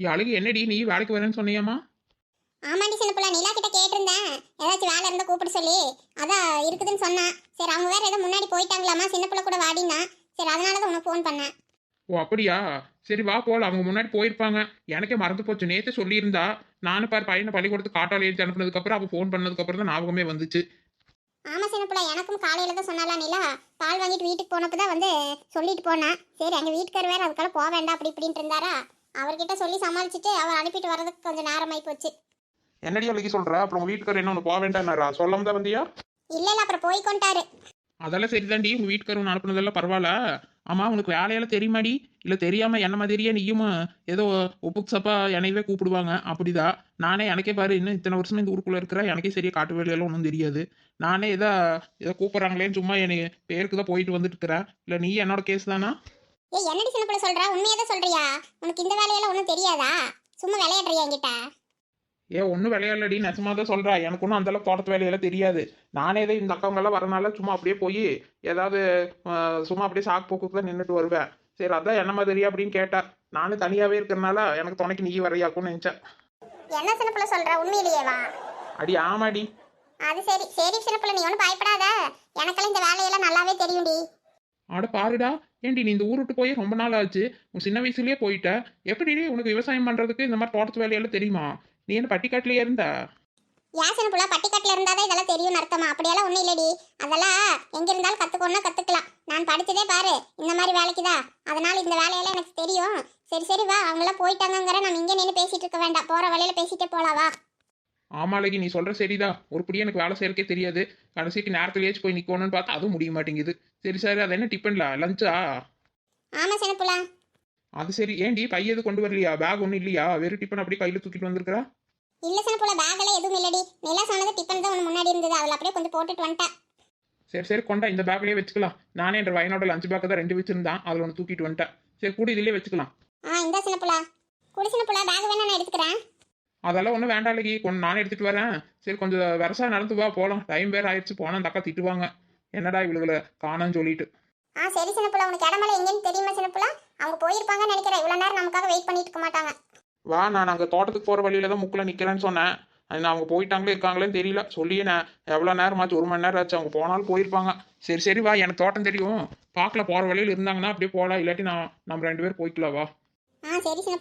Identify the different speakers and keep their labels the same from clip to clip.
Speaker 1: அழகு என்னடி நீ வேலைக்கு வரேன்னு சொன்னியாமா
Speaker 2: ஆமாண்டி சின்ன பிள்ளை நிலா கிட்ட கேட்டிருந்தேன். ஏதாச்சும் வேலை இருந்தா கூப்பிட சொல்லி. அதான் இருக்குதுன்னு சொன்னான் சரி அவங்க வேற ஏதோ முன்னாடி போயிட்டாங்களாமா சின்ன பிள்ளை கூட வாடினா சரி அதனால தான் உனக்கு ஃபோன் பண்ணேன்.
Speaker 1: ஓ அப்படியா? சரி வா போல அவங்க முன்னாடி போயிருப்பாங்க. எனக்கே மறந்து போச்சு. நேத்து சொல்லியிருந்தா. நானும் பாரு பையனை பள்ளிக்கூடத்துக்கு காட்டால ஏற்றி அனுப்புனதுக்கப்புறம் அவள் ஃபோன் பண்ணதுக்கப்புறம் தான் ஞாபகமே வந்துச்சு.
Speaker 2: ஆமா சின்ன பிள்ளை எனக்கும் காலையில தான் சொன்னாலா நிலா. பால் வாங்கிட்டு வீட்டுக்கு போனப்போ தான் வந்து சொல்லிட்டு போனேன் சரி எங்க வீட்டுக்கார் வேற அதுக்கெல்லாம் போக வேண்டாம் அப்படி இப்படின்ட்டு இருந்தாரா? அவர்கிட்ட சொல்லி சமாளிச்சுட்டு அவர் அனுப்பிட்டு வர்றதுக்கு கொஞ்சம் நேரமாயி போச்சு.
Speaker 1: என்னடி அழகி சொல்ற? அப்புறம் உங்க வீட்டுக்காரர் என்ன ஒன்று போக வேண்டாம்னாரா சொல்லாம தான் வந்தியா?
Speaker 2: இல்ல இல்ல அப்புறம் போய் கொண்டாரு.
Speaker 1: அதெல்லாம் சரிதாண்டி. உங்க வீட்டுக்காரர் உன்னை அனுப்புனதெல்லாம் பரவாயில்ல. ஆமா உனக்கு வேலையெல்லாம் தெரியுமாடி? இல்ல தெரியாம என்ன மாதிரியே நீயும் ஏதோ ஒப்புக்கு சப்பா என்னையவே கூப்பிடுவாங்க. அப்படிதான் நானே எனக்கே பாரு இன்னும் இத்தனை வருஷமா இந்த ஊருக்குள்ள இருக்கிற. எனக்கே சரியா காட்டு வேலையெல்லாம் ஒன்றும் தெரியாது. நானே ஏதோ ஏதோ கூப்பிட்றாங்களேன்னு சும்மா எனக்கு பேருக்கு தான் போயிட்டு வந்துட்டு இருக்கிறேன். இல்ல நீ என்னோட கேஸ் தானா?
Speaker 2: ஏய் என்னடி சின்ன பிள்ளை சொல்ற? உண்மையை தான் சொல்றியா? உனக்கு இந்த வேலையெல்லாம் ஒன்றும் தெரியாதா? சும்மா விளையாடுறியா என்கிட்ட?
Speaker 1: ஏ ஒன்றும் விளையாடலடி. நெசமாக தான் சொல்கிறேன் எனக்கு ஒன்றும் அந்தளவுக்கு தோட்டத்து வேலையெல்லாம் தெரியாது. நானே தான் இந்த அக்காவங்கெல்லாம் வரனால சும்மா அப்படியே போய் ஏதாவது சும்மா அப்படியே சாக்கு போக்குக்கு தான் நின்றுட்டு வருவேன். சரி அதான் என்ன மாதிரியா அப்படின்னு கேட்டா நானும் தனியாகவே இருக்கிறனால எனக்கு துணைக்கு நீ வரையாக்கும்னு நினச்சேன்.
Speaker 2: என்ன சின்ன பிள்ளை சொல்ற? உண்மையிலேயேவா?
Speaker 1: அடி ஆமாடி.
Speaker 2: அது சரி. சரி சின்ன பிள்ளை நீ ஒன்றும் பயப்படாத. எனக்கெல்லாம் இந்த வேலையெல்லாம் நல்லாவே தெரியும்டி.
Speaker 1: ஆட பாருடா ஏண்டி நீ இந்த ஊர் விட்டு போய் ரொம்ப நாள் ஆச்சு. உன் சின்ன வயசுலயே போயிட்ட. எப்படி உனக்கு விவசாயம் பண்ணுறதுக்கு இந்த மாதிரி தோட்டத்து வேலையெல்லாம் தெரியுமா? நீ என்ன பட்டிக்காட்டிலேயே இருந்த?
Speaker 2: ஏன் புள்ள பிள்ளை பட்டிக்காட்டில் இருந்தாதான் இதெல்லாம் தெரியும் அர்த்தமா? அப்படியெல்லாம் ஒன்றும் இல்லடி. அதெல்லாம் எங்க இருந்தாலும் கற்றுக்கணும்னா கற்றுக்கலாம் நான் படிச்சதே பாரு இந்த மாதிரி வேலைக்கு தான். அதனால இந்த வேலையெல்லாம் எனக்கு தெரியும். சரி சரி வா. அவங்களாம் போயிட்டாங்கங்கிற நம்ம இங்கே நின்று பேசிட்டு இருக்க வேண்டாம். போகிற வழியில பேசிட்டே போகலாம் வா.
Speaker 1: ஆமாலகி நீ சொல்ற சரிதான் ஒருபடியும் எனக்கு வேலை செய்யறக்கே தெரியாது. கடைசிக்கு நேரத்துலயாச்சும் போய் நிக்கணும்னு பார்த்தா அதுவும் முடிய மாட்டேங்குது. சரி சரி அது என்ன டிஃபன்ல? லஞ்சா
Speaker 2: ஆமாம் சின்ன பிள்ளை
Speaker 1: அது சரி. ஏண்டி பை எதுவும் கொண்டு வரலையா? பேக் ஒன்றும் இல்லையா? வெறும் டிஃபன் அப்படியே கையில் தூக்கிட்டு வந்திருக்கிறா?
Speaker 2: இல்லை சின்ன பிள்ளை பேக்கெல்லாம் எதுவும் இல்லடி. நிலா சொன்னது டிஃபன் தான் ஒன்று முன்னாடி இருந்தது. அதில் அப்படியே கொஞ்சம் போட்டுட்டு வந்துட்டேன்
Speaker 1: சரி சரி கொண்டா. இந்த பேக்லயே வச்சுக்கலாம். நானே என்ற வயனோட லஞ்ச் பேக்கை தான் ரெண்டு வச்சிருந்தான். அதில் ஒன்று தூக்கிட்டு வந்துட்டேன் சரி கூட இதுலயே வச்சுக்கலாம்.
Speaker 2: ஆ இந்த சின்ன பிள்ளை குடி சின்ன பேக் வேணா நான் எடுத்துக்கிறேன்.
Speaker 1: அதெல்லாம் ஒன்றும் வேண்டாம் இல்லைக்கி கொஞ்சம் நானே எடுத்துட்டு வரேன். சரி கொஞ்சம் வருஷா நடந்து வா போகலாம் டைம் வேற ஆயிடுச்சு. போனால் அந்த அக்கா திட்டுவாங்க. என்னடா இவளுகளை காணான்னு சொல்லிட்டு.
Speaker 2: ஆ சரி சின்ன பிள்ளை. உனக்கு இடமெல்லாம் எங்கேன்னு தெரியுமா சின்ன பிள்ளை? அவங்க போயிருப்பாங்கன்னு நினைக்கிறேன். இவ்வளோ நேரம் நமக்காக வெயிட் பண்ணிட்டு இருக்க மாட்டாங்க.
Speaker 1: வா நான் அங்கே தோட்டத்துக்கு போகிற வழியில தான் முக்கில் நிற்கிறேன்னு சொன்னேன். அது அவங்க போயிட்டாங்களே இருக்காங்களேன்னு தெரியல. சொல்லியே நான் எவ்வளோ நேரம் ஆச்சு ஒரு மணி நேரம் ஆச்சு. அவங்க போனாலும் போயிருப்பாங்க. சரி சரி வா. எனக்கு தோட்டம் தெரியும். பார்க்கல போகிற வழியில் இருந்தாங்கன்னா அப்படியே போகலாம் இல்லாட்டி நான் நம்ம ரெண்டு பேரும் போய்க்கலாம் வா.
Speaker 2: ஆ சரி சின்ன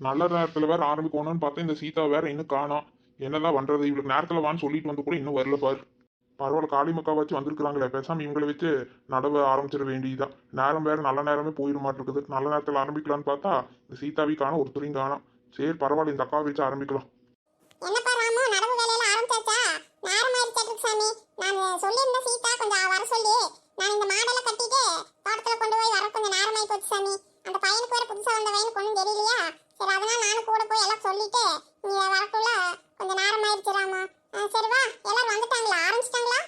Speaker 3: நல்ல நேரத்துல வேற ஆரம்பிக்கணும்னு பார்த்தா இந்த சீதா வேற இன்னும் காணோம் என்னதான் பண்றது? இவளுக்கு நேரத்துல வான்னு சொல்லிட்டு வந்து கூட இன்னும் வரல பாரு. பரவாயில்ல காளிமக்கா வச்சு வந்திருக்கிறாங்களே பேசாம இவங்களை வச்சு நடவ ஆரம்பிச்சிட வேண்டியதுதான் நேரம் வேற நல்ல நேரமே போயிட மாட்டிருக்குது. நல்ல நேரத்துல ஆரம்பிக்கலாம்னு பார்த்தா இந்த சீதாவி காணும் ஒருத்தரையும் காணும் சரி பரவாயில்ல இந்த அக்காவை வச்சு ஆரம்பிக்கலாம்.
Speaker 2: நான் சொல்லியிருந்த சீதா கொஞ்சம் வர சொல்லி நான் இந்த மாடலை கட்டிட்டு தோட்டத்துல கொண்டு போய் வர கொஞ்சம் நேரம் ஆயி போச்சு சாமி அந்த பையனுக்கு வேற புதுசா வந்த பையனுக்கு ஒன்றும் தெரியலையா சரி அதனால நானும் கூட போய் எல்லாம் சொல்லிட்டு நீ வரக்குள்ள கொஞ்சம் நேரம் ஆயிடுச்சு ராமு. ஆ, சரி வா. எல்லாரும் வந்துட்டாங்களா? ஆரம்பிச்சிட்டாங்களா?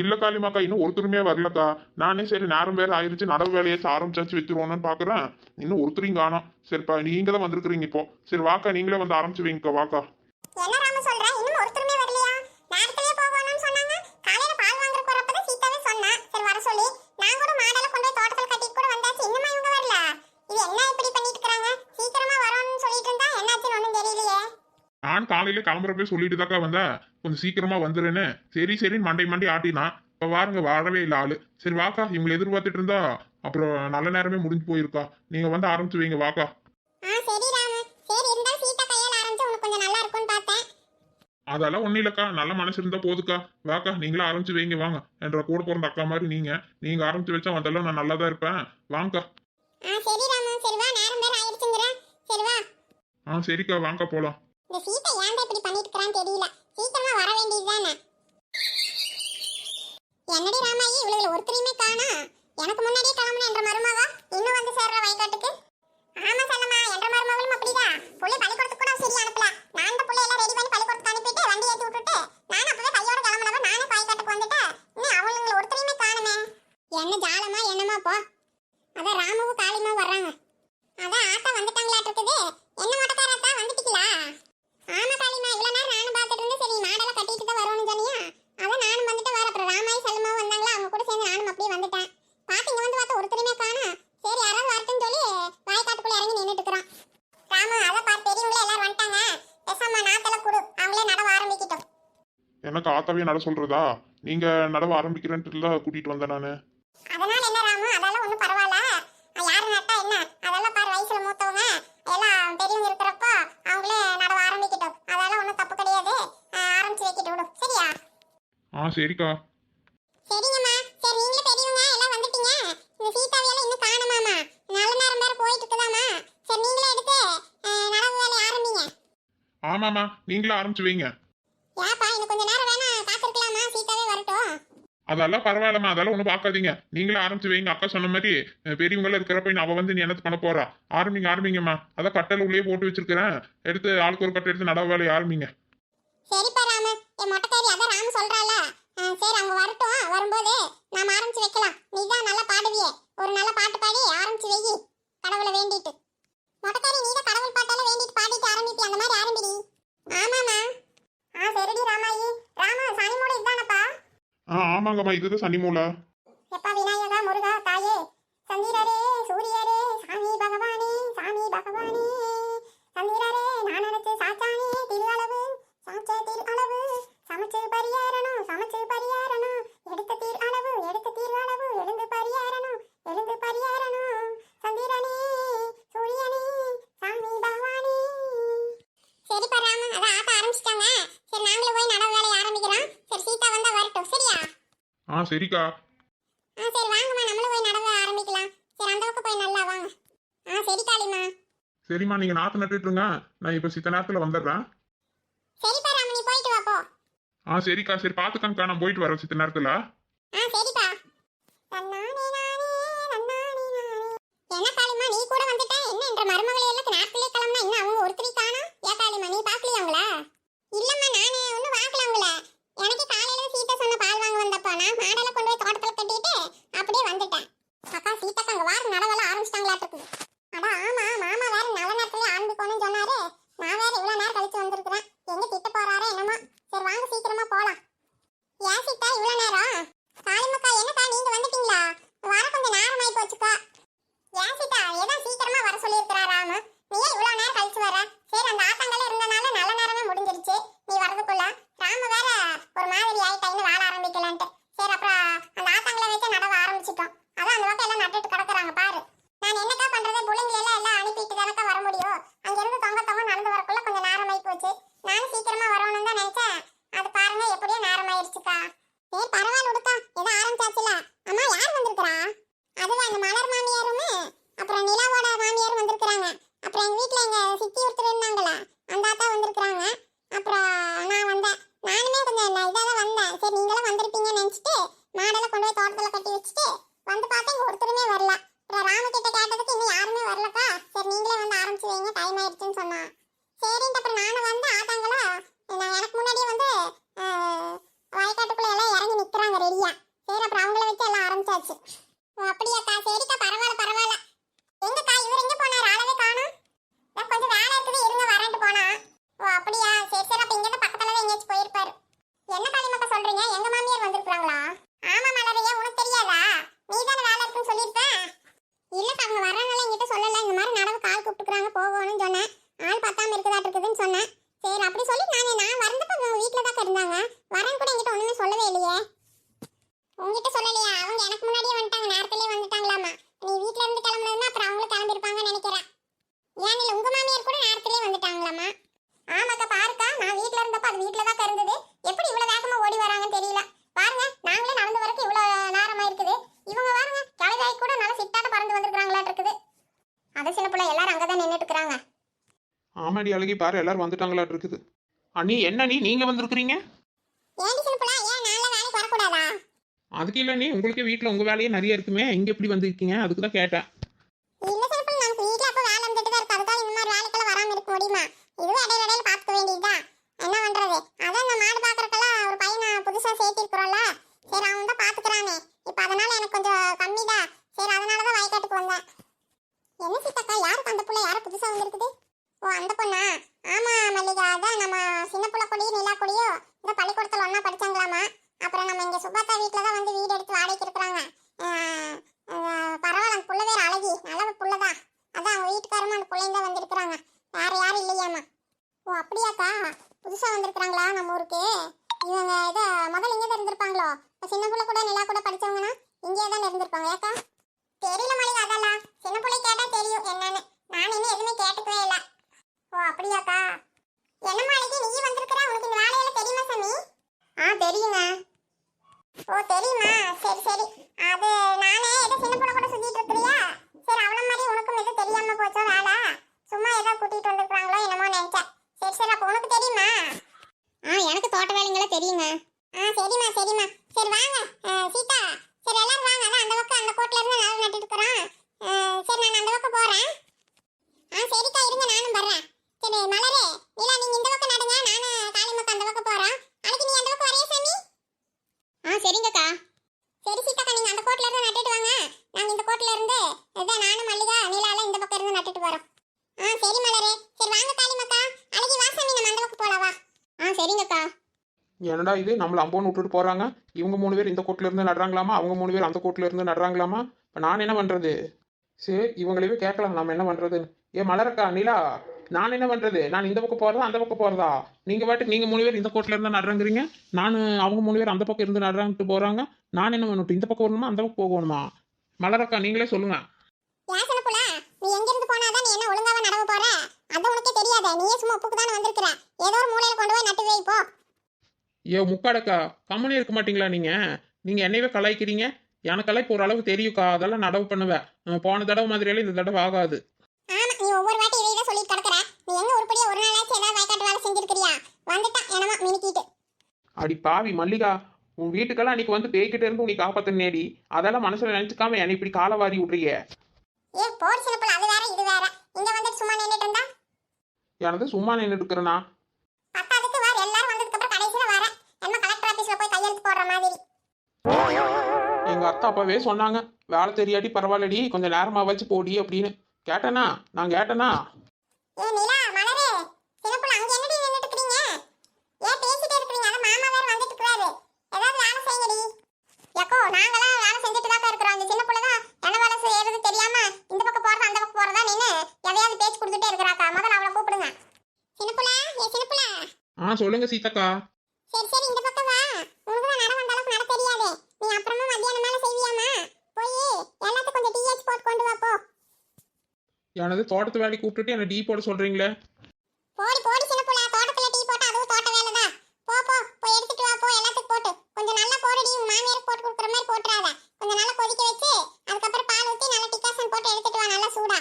Speaker 3: இல்ல காளி மக்கா இன்னும் ஒருத்தருமே வரலக்கா. நானே சரி நேரம் வேற ஆயிருச்சு. நடவு வேலையாச்சும் ஆரம்பிச்சாச்சு வச்சிருவோன்னு பாக்குறேன். இன்னும் ஒருத்தரையும் காணோம். சரிப்பா நீங்க தான் வந்திருக்கிறீங்க இப்போ. சரி வாக்கா நீங்களே வந்து ஆரம்பிச்சு வைங்கக்கா வாக்கா
Speaker 2: என்ன ராமு சொல்ற இன்னும் ஒருத்தருமே வரலையா நேரத்திலே போகணும்னு சொன்னாங்க காலையில பால் வாங்குற போறப்ப தான் சீதாவே சொன்னா சரி வர சொல்லி நான் கூட மாடெல்லாம் கொண்டு போய் தோட்டத்துல கட்டிட்டு கூட வந்தாச்சு இன்னுமா இவங்க வரல இது என்ன இப்படி பண்ணிட்டு இருக்காங்க சீக்கிரமா வரணும்னு சொல்லிட்டு இருந்தா என்னாச்சுன்னு ஒண்ணும் தெரியலையே
Speaker 3: நான் காலையில கிளம்புறப்பே சொல்லிட்டு தாக்கா வந்தேன் கொஞ்சம் சீக்கிரமா வந்துருன்னு. சரி சரின்னு மண்டை மண்டை ஆட்டினா இப்ப வாருங்க வரவே இல்லை ஆளு. சரி வாக்கா இவங்களை எதிர்பார்த்துட்டு இருந்தா அப்புறம் நல்ல நேரமே முடிஞ்சு போயிருக்கா. நீங்க வந்து ஆரம்பிச்சு வைங்க வாக்கா. அதெல்லாம் ஒண்ணும் இல்லக்கா. நல்ல மனசு இருந்தா போதுக்கா. வாக்கா நீங்களும் ஆரம்பிச்சு வைங்க வாங்க. என்ற கூட பிறந்த அக்கா மாதிரி நீங்க. நீங்க ஆரம்பிச்சு வச்சா வந்தாலும் நான் நல்லா தான் இருப்பேன். வாங்கக்கா.
Speaker 2: ஆ
Speaker 3: சரிக்கா. வாங்கக்கா போலாம்
Speaker 2: இந்த சீட்டை ஏன்டா இப்படி பண்ணிட்டு இருக்கான்னு தெரியல. சீக்கிரமா வர வேண்டியதுதானே. என்னடி ராமாயி இவளுகளை ஒருத்தரையுமே காணா? எனக்கு முன்னாடியே கிளம்பணும் என்ற மருமாவா? இன்னும் வந்து சேர்ற வயக்காட்டுக்கு ஆமா செல்லம்மா என்ற மருமகளும் அப்படிதான் புள்ளி பள்ளிக்கூடத்துக்கு கூட சரியா அனுப்பல நான் இந்த புள்ளை எல்லாம் ரெடி பண்ணி பள்ளிக்கூடத்துக்கு அனுப்பிட்டு வண்டி ஏத்தி விட்டுட்டு நானும் அப்பவே கையோட கிளம்பினவ நானே வயக்காட்டுக்கு வந்துட்டேன் இன்னும் அவளுங்களை ஒருத்தரையுமே காணுமே என்ன ஜாலமா என்னமா போ அதான் ராமுவும் காளிமாவும் வர்றாங்க அதான் ஆத்தா வந்துட்டாங்களாட்டு இருக்குது என்ன மொட்டக்காரத்தா வந்துட்டீங்களா ஆமா காளிமா இவ்வளவு நேரம் நானும் பார்த்துட்டு இருந்தேன் சரி மாடெல்லாம் கட்டிட்டு தான் வரணும்னு சொன்னியா அதான் நானும் வந்துட்டு வர அப்புறம் ராம
Speaker 3: என்ன காத்தாவே நட சொல்றதா? நீங்க நடவ ஆரம்பிக்கிறேன்ட்டுல கூட்டிட்டு வந்தேன் நானு.
Speaker 2: அதனால என்ன ராமு? அதெல்லாம் ஒண்ணும் பரவாயில்ல. யாரு நட்டா என்ன? அதெல்லாம் பாரு வயசுல மூத்தவங்க. எல்லாம் பெரியவங்க இருக்கிறப்போ அவங்களே நடவ ஆரம்பிக்கட்டும். அதெல்லாம் ஒண்ணும் தப்பு கிடையாது. ஆரம்பிச்சு வைக்கிட்டு விடும் சரியா?
Speaker 3: ஆ சரிக்கா.
Speaker 2: சரிங்கம்மா. சரி நீங்களே பெரியவங்க எல்லாம் வந்துட்டீங்க. இந்த சீதாவியெல்லாம் இன்னும் காணுமாமா நல்ல நேரம் வேற போயிட்டு இருக்குதாமா சரி நீங்களே எடுத்து நடவு வேலையை ஆரம்பிங்க.
Speaker 3: ஆமாமா நீங்களும் ஆரம்பிச்சு வைங்க
Speaker 2: ஏப்பா இன்னும் கொஞ்ச நேரம் வேணா காத்திருக்கலாமா சீதாவே வரட்டும்
Speaker 3: அதெல்லாம் பரவாயில்லம்மா. அதெல்லாம் ஒன்றும் பார்க்காதீங்க நீங்களும் ஆரம்பிச்சு வைங்க. அக்கா சொன்ன மாதிரி பெரியவங்களாம் பெரியவங்கள இருக்கிறப்ப இனி அவள் வந்து நீ என்னத்து பண்ண போறா? ஆரம்பிங்க ஆரம்பிங்கம்மா. அதான் கட்டல் உள்ளே போட்டு வச்சிருக்கிறேன். எடுத்து ஆளுக்கு ஒரு கட்டை எடுத்து நடவு வேலையை ஆரம்பிங்க.
Speaker 2: சரிப்பா ராமு. என் மொட்டைக்காரி அதான் ராமு சொல்றால சரி அவங்க வரட்டும். வரும்போது நாம ஆரம்பிச்சு வைக்கலாம். நீ தான் நல்லா பாடுவியே. ஒரு நல்ல பாட்டு பாடி ஆரம்பிச்சு வெயி கடவுளை வேண்டிட்டு. மொட்டைக்காரி நீ தான் கடவுள் பாட்டால வேண்டிட்டு பாடிட்டு ஆரம்பிப்பி அந்த மாதிரி ஆரம்பிடி. ஆமாமா ஆ சரிடி ராமாயி. ராமா சனி மூட இதுதானப்பா
Speaker 3: ஆ ஆமாங்கம்மா இதுதான் சனி மூலை
Speaker 2: எப்பா விநாயகா முருகா தாயே சந்திரரே சூரியரே சாமி பகவானே சாமி பகவானே சந்திரரே நான் நினைச்சு சாச்சானே திரு அளவு சாச்ச திரு அளவு சமைச்சு பரியாரணும் சமைச்சு பரியாரணும் எடுத்த தீர் அளவு எடுத்த தீர் அளவு எழுந்து பரியாரணும் எழுந்து பரியாரணும் சந்திரனே சூரியனே சாமி பகவானே சரிப்பா ராம அதான் ஆட்ட ஆரம்பிச்சிட்டாங்க சரி நாங்களும் போய் நடவு வேலையை ஆரம்பிக்கிறோம் சரி சீதா வந்தா வரட்டும் சரியா
Speaker 3: ஆ சரிக்கா.
Speaker 2: ஆ சரி வாங்கம்மா. நம்மளும் போய் நடவு ஆரம்பிக்கலாம். சரி அந்த பக்கம் போய் நல்லா வாங்க. ஆ சரி காளிம்மா
Speaker 3: சரிம்மா நீங்க நாத்து நட்டுட்டு இருங்க நான் இப்போ சித்த நேரத்துல வந்துடுறேன்.
Speaker 2: சரிப்பா ராம நீ போயிட்டு வா போ.
Speaker 3: ஆ சரிக்கா. சரி பார்த்துக்கங்கக்கா நான் போயிட்டு வரேன் சித்த நேரத்துல.
Speaker 1: ஆமாடி அழகி பாரு எல்லாரும் வந்துட்டாங்களாட்டு இருக்குது அண்ணி என்ன நீ நீங்க வந்திருக்கிறீங்க? அதுக்கு இல்லை நீ உங்களுக்கே வீட்டில் உங்கள் வேலையே நிறைய இருக்குமே இங்கே எப்படி வந்திருக்கீங்க? அதுக்கு தான் கேட்டேன்
Speaker 2: இல்ல சின்ன பிள்ளை நமக்கு வீட்ல அப்ப வேலை இருந்துட்டு தான் இருக்கு அதுக்காக இந்த மாதிரி வேலைக்கெல்லாம் வராம இருக்க முடியுமா இதுவும் இடையில இடையில பாத்துக்க வேண்டியதுதான் என்ன பண்றது அதான் இந்த மாடு பாக்குறக்கெல்லாம் ஒரு பையனை புதுசா சேர்த்திருக்கிறோம்ல சரி அவன் தான் பாத்துக்கிறானே இப்ப அதனால எனக்கு கொஞ்சம் கம்மி தான் சரி அதனாலதான் வயக்காட்டுக்கு வந்தேன் என்ன சீதாக்கா யாருக்கு அந்த புள்ள யாரு புதுசா வந்திருக்குது ஓ அந்த பொண்ணா ஆமா மல்லிகா அதான் நம்ம சின்ன புள்ள கொடியும் இந்த பள்ளிக்கூடத்தில் ஒன்றா படித்தாங்களாமா அப்புறம் நம்ம இங்கே சுபாத்தா வீட்டில் தான் வந்து வீடு எடுத்து வாடகைக்கு இருக்கிறாங்க. பரவாயில்ல அந்த புள்ள வேற அழகி. நல்ல புள்ளதான் அதான் அவங்க வீட்டுக்காரமும் அந்த பிள்ளைங்க தான் வந்திருக்கிறாங்க. வேற யாரும் இல்லையாம்மா ஓ அப்படியாக்கா? புதுசாக வந்திருக்கிறாங்களா நம்ம ஊருக்கு? இவங்க இதை முதல்ல இங்கே தான் இருந்திருப்பாங்களோ? இப்போ சின்ன பிள்ளை கூட நிலா கூட படித்தவங்கன்னா இங்கே தான் இருந்திருப்பாங்க ஏக்கா? தெரியல மொழி அதெல்லாம். சின்ன பிள்ளை கேட்டால் தெரியும் என்னன்னு. நான் இன்னும் எதுவுமே கேட்டுக்கவே இல்லை ஓ அப்படியாக்கா என்ன மாளிகை நீ வந்திருக்கிற உனக்கு இந்த வேலையெல்லாம் தெரியுமா சாமி ஆ தெரியுங்க ஓ தெரியுமா சரி சரி அது நானே ஏதோ சின்ன பொண்ணு கூட சுத்திட்டு இருக்கிறியா சரி அவள மாதிரி உனக்கும் எதுவும் தெரியாம போச்சோ வேலை சும்மா ஏதோ கூட்டிட்டு வந்திருக்காங்களோ என்னமோ நினைச்சேன் சரி சரி அப்போ உனக்கு தெரியுமா ஆ எனக்கு தோட்ட வேலைங்களா தெரியுங்க ஆ சரிம்மா சரிம்மா சரி வாங்க ஆ, சீதா சரி எல்லாரும் வாங்க அதான் அந்த பக்கம் அந்த கோட்ல இருந்து நாள் நட்டுட்டு இருக்கிறோம் ஆ, சரி நான் அந்த பக்கம் போறேன் ஆ சரிக்கா இருங்க நானும் வர்றேன் சரி மலரே நீலா நீங்க இந்த பக்கம் நடுங்க நானும் காளிமக்கா அந்த பக்கம் போறேன் அன்னைக்கு நீ அந்த பக்கம் வரையா சாமி ஆ சரிங்கக்கா சரி சீதாக்கா நீங்க அந்த கோட்ல இருந்து நட்டுட்டு வாங்க நாங்க இந்த கோட்ல இருந்து இதான் நானும் மல்லிகா நீலால இந்த பக்கம் இருந்து நட்டுட்டு வரோம் ஆ சரி மலரே சரி வாங்க காளிமக்கா அழகி வா சாமி நம்ம அந்த பக்கம் போலாம் வா ஆ சரிங்கக்கா
Speaker 1: என்னடா இது? நம்மள அம்போன்னு விட்டுட்டு போகிறாங்க இவங்க மூணு பேர் இந்த கோட்டில் இருந்து நடுறாங்களாமா? அவங்க மூணு பேர் அந்த கோட்டில் இருந்து நடுறாங்களாமா? இப்போ நான் என்ன பண்ணுறது சரி இவங்களையே கேட்கலாம். நம்ம என்ன பண்ணுறதுன்னு ஏ மலரக்கா நிலா நான் என்ன பண்ணுறது நான் இந்த பக்கம் போகிறதா அந்த பக்கம் போகிறதா நீங்கள் பாட்டுக்கு நீங்கள் மூணு பேர் இந்த கோட்டில் இருந்து நடுறங்கிறீங்க. நான் அவங்க மூணு பேர் அந்த பக்கம் இருந்து நடுறாங்கட்டு போகிறாங்க நான் என்ன பண்ணட்டும்? இந்த பக்கம் வரணுமா? அந்த பக்கம் போகணுமா? மலரக்கா நீங்களே சொல்லுங்கள்
Speaker 2: ஏன் நீயே சும்மா உப்புக்கு தானே வந்திருக்கிற. ஏதோ ஒரு மூலையில கொண்டு போய் நட்டு வை போ.
Speaker 1: ஏ முக்காடக்கா கம்மனே இருக்க மாட்டீங்களா நீங்க? நீங்க என்னையவே கலாய்க்கிறீங்க? எனக்கெல்லாம் இப்போ ஓரளவுக்கு தெரியுக்கா அதெல்லாம் நடவு பண்ணுவேன் போன தடவை மாதிரியெல்லாம் இந்த தடவை ஆகாது.
Speaker 2: ஒவ்வொரு வாட்டி இதை சொல்லிட்டு கிடக்குற. நீ எங்க உருப்படியா ஒரு நாளாச்சும் ஏதாவது வயக்காட்டு வேலை செஞ்சிருக்கிறியா? வந்துட்டான் என்னமா மினுக்கிட்டு.
Speaker 1: அடி பாவி மல்லிகா உன் வீட்டுக்கெல்லாம் அன்னைக்கு வந்து பேய்கிட்ட இருந்து உனக்கு காப்பாத்த நேடி அதெல்லாம் மனசுல நினைச்சுக்காம என்னை இப்படி காலை வாரி விட்றிய.
Speaker 2: ஏ போடி சின்ன அது வேற இது வேற. இங்க வந்துட்டு சும்மா நின்னுட்டு இருந்தா?
Speaker 1: எனது சும்மா நின்றுட்டு இருக்கிறனா
Speaker 2: பத்தாவதுக்கு வேற எல்லாரும் வந்ததுக்கு அப்புறம் கடைசியில வர என்ன கலெக்டர் ஆபீஸ்ல போய் கையெழுத்து போடுற மாதிரி.
Speaker 1: எங்க அக்கா அப்பாவே சொன்னாங்க வேலை தெரியாட்டி பரவாயில்லடி கொஞ்சம் நேரமா வச்சு போடி அப்படின்னு. கேட்டனா? நான் கேட்டனா?
Speaker 2: ஏ நிலா மலரே சின்ன
Speaker 1: எனது தோட்டத்து வேலைக்கு கூப்பிட்டுட்டு என்ன டீ போட சொல்றீங்களே?
Speaker 2: போடி போடி சின்ன புள்ள. தோட்டத்துல டீ போட்டு அதுவும் தோட்ட வேலை தான் போ போ. போய் எடுத்துட்டு வா போ. எல்லாத்துக்கும் போட்டு. கொஞ்சம் நல்லா போடுடி உங்க மாமியாருக்கு போட்டு கொடுக்குற மாதிரி போட்டுறாத. கொஞ்சம் நல்லா கொதிக்க வச்சு அதுக்கப்புறம் பால் ஊத்தி நல்லா டிகாசன் போட்டு எடுத்துட்டு வா. நல்லா சூடா.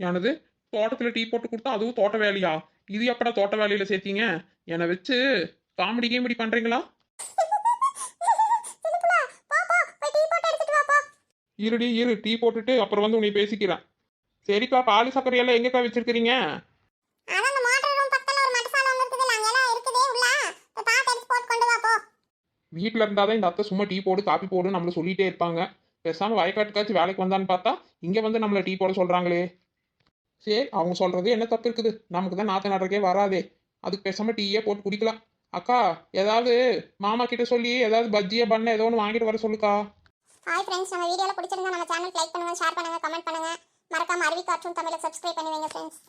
Speaker 1: எனது தோட்டத்துல டீ போட்டு கொடுத்தா அதுவும் தோட்ட வேலையா? இது எப்படா தோட்ட வேலையில சேர்த்தீங்க? என்னை வச்சு காமெடி கீமெடி பண்றீங்களா?
Speaker 2: டீ
Speaker 1: இருடி இரு. டீ போட்டுட்டு அப்புறம் வந்து உன்னை பேசிக்கிறேன். சரிக்கா பால் சர்க்கரையெல்லாம் எங்கக்கா வச்சிருக்கிறீங்க? வீட்டில் இருந்தாதான் இந்த அத்தை சும்மா டீ போடு காப்பி போடு நம்மள சொல்லிட்டே இருப்பாங்க. பேசாமல் வயக்காட்டுக்காச்சும் வேலைக்கு வந்தான்னு பார்த்தா இங்கே வந்து நம்மளை டீ போட சொல்கிறாங்களே சரி அவங்க சொல்கிறது என்ன தப்பு இருக்குது? நமக்கு தான் நாற்று நடுறக்கே வராதே. அதுக்கு பேசாமல் டீயே போட்டு குடிக்கலாம். அக்கா ஏதாவது மாமா கிட்ட சொல்லி ஏதாவது பஜ்ஜியை பண்ண ஏதோ ஒன்று வாங்கிட்டு வர சொல்லுக்கா.
Speaker 2: ஹாய் ஃப்ரெண்ட்ஸ் நம்ம வீடியோல பிடிச்சிருந்தா நம்ம சேனல் லைக் பண்ணுங்க ஷேர் பண்ணுங்க கமெண்ட் பண்ணுங்க. மறக்காம அருவி காற்றும் தமிழை சப்ஸ்கிரைப் பண்ணி வைங்க ஃப்ரெண்ட்ஸ்